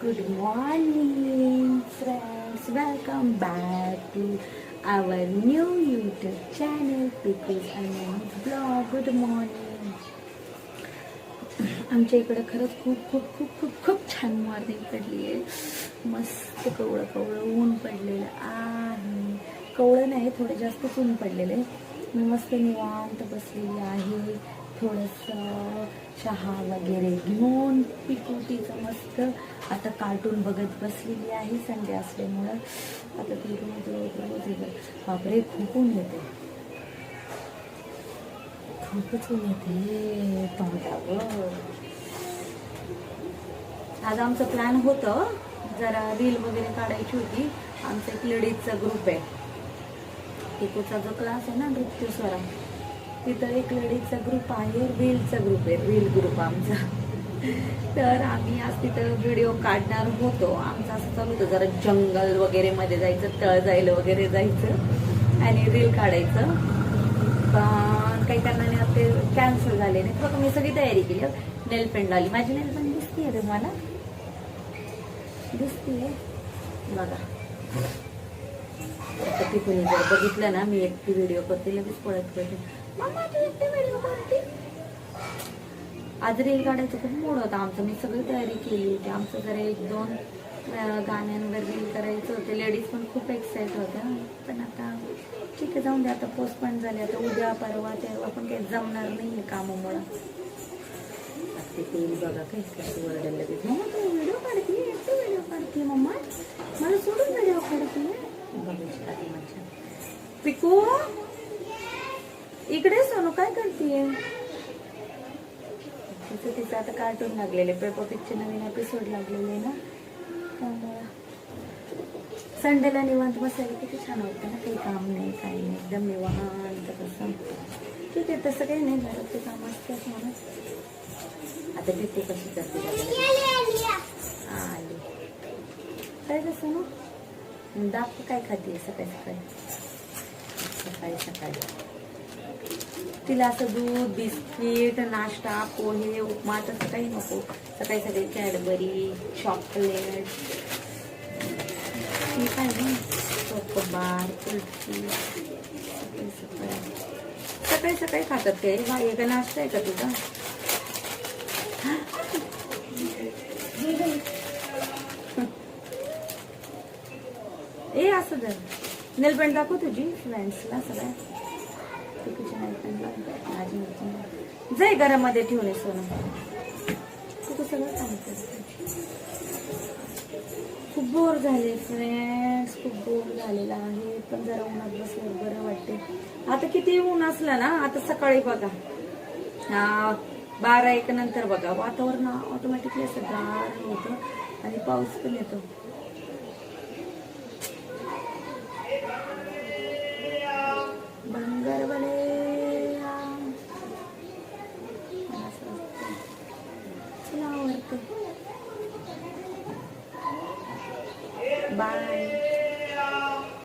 Good morning, friends. Welcome back to our new YouTube channel because I'm vlog. Good morning. आमच्या इकडं खरंच खूप खूप खूप खूप खूप छान मॉर्निंग पडली आहे मस्त कवळं कवळं ऊन पडलेलं आहे कवळं नाही थोडं जास्तच ऊन पडलेलं आहे मी मस्त निवांत बसलेली आहे थोडंसं चहा वगैरे घेऊन पिकुटीचं मस्त आता कार्टून बघत बसलेली आहे संडे असल्यामुळं. आता ती रोज रोज रोज बापरे खूप ऊन येते. खूपच ऊन येते. तोंडावर. आज आमचं प्लॅन होतं. जरा रील वगैरे काढायची होती. आमचा एक लेडीजचा ग्रुप आहे. टिकूचा जो क्लास आहे ना नृत्य स्वरा तिथं एक लेडीजचा ग्रुप आहे रीलचा ग्रुप आहे रील ग्रुप आमचा. तर आम्ही आज तिथं व्हिडिओ काढणार होतो. आमचं असं चालू होतं जरा जंगल वगैरे मध्ये जायचं तळ जायला वगैरे जायचं आणि रील काढायचं. पण काही कारणाने आपले ते कॅन्सल झाले नाही. फक्त मी सगळी तयारी केली. नेल पेंट आली. माझी नेल पेंट दिसते मला. दिसते बघा. तिथून जर बघितलं ना मी एकटी व्हिडिओ करते लगेच पळत पळते. करते आज रील काढायचं खूप मूड होता. आमचं मी सगळी तयारी केली होती. आमचं जरा एक दोन गाण्यांवर रील करायचं होते. लेडीज पण खूप एक्साइट होत्या. पण आता ठीक आहे जाऊन दे. आता पोस्टपोन झाले. आता उद्या परवा तेव्हा पण काही जमणार नाही आहे कामामुळं आता ते तेल बघा कसं मम्मा तू व्हिडिओ काढते? व्हिडिओ काढते मम्मा मला सोडून व्हिडिओ काढते पिकू? इकडे सोनू काय करते तिचं तिचं आता कार्टून लागलेले पेपर पिक्चर नवीन एपिसोड लागलेले ना. संडेला निवांत बसायला किती छान वाटतं ना. काही काम नाही काही नाही. एकदम निवांत कसं ठीक आहे तसं काही नाही. घरात ते काम असतेच म्हणून. आता तिथे कशी करते आली. काय कसं ना दाख काय खाते सकाळी सकाळी. सकाळी सकाळी. तिला असं दूध बिस्किट नाश्ता पोहे उपमा तसं काही नको. सकाळी सकाळी कॅडबरी चॉकलेट. ठीक आहे ना? चोकोबार कुल्फी. सकाळी सकाळी. सकाळी खातात ते. हा का नाश्ता आहे का तुझा? ए असं जर नेलपेंट दाखव तुझी फ्रेंड्सला सगळ्या तुझी नेलपेंट माझी मिरची जाई घरामध्ये ठेवून ये सोनं. तू सगळं काम करते खूप बोर झाले फ्रेंड्स खूप बोर झालेला आहे. पण जरा उन्हात बसल्यावर बरं वाटते आता किती ऊन असलं ना आता सकाळी बघा. हा, बारा एक नंतर बघा. वातावरण ऑटोमॅटिकली असं गार होतं आणि पाऊस पण येतो. Chaito. Bye.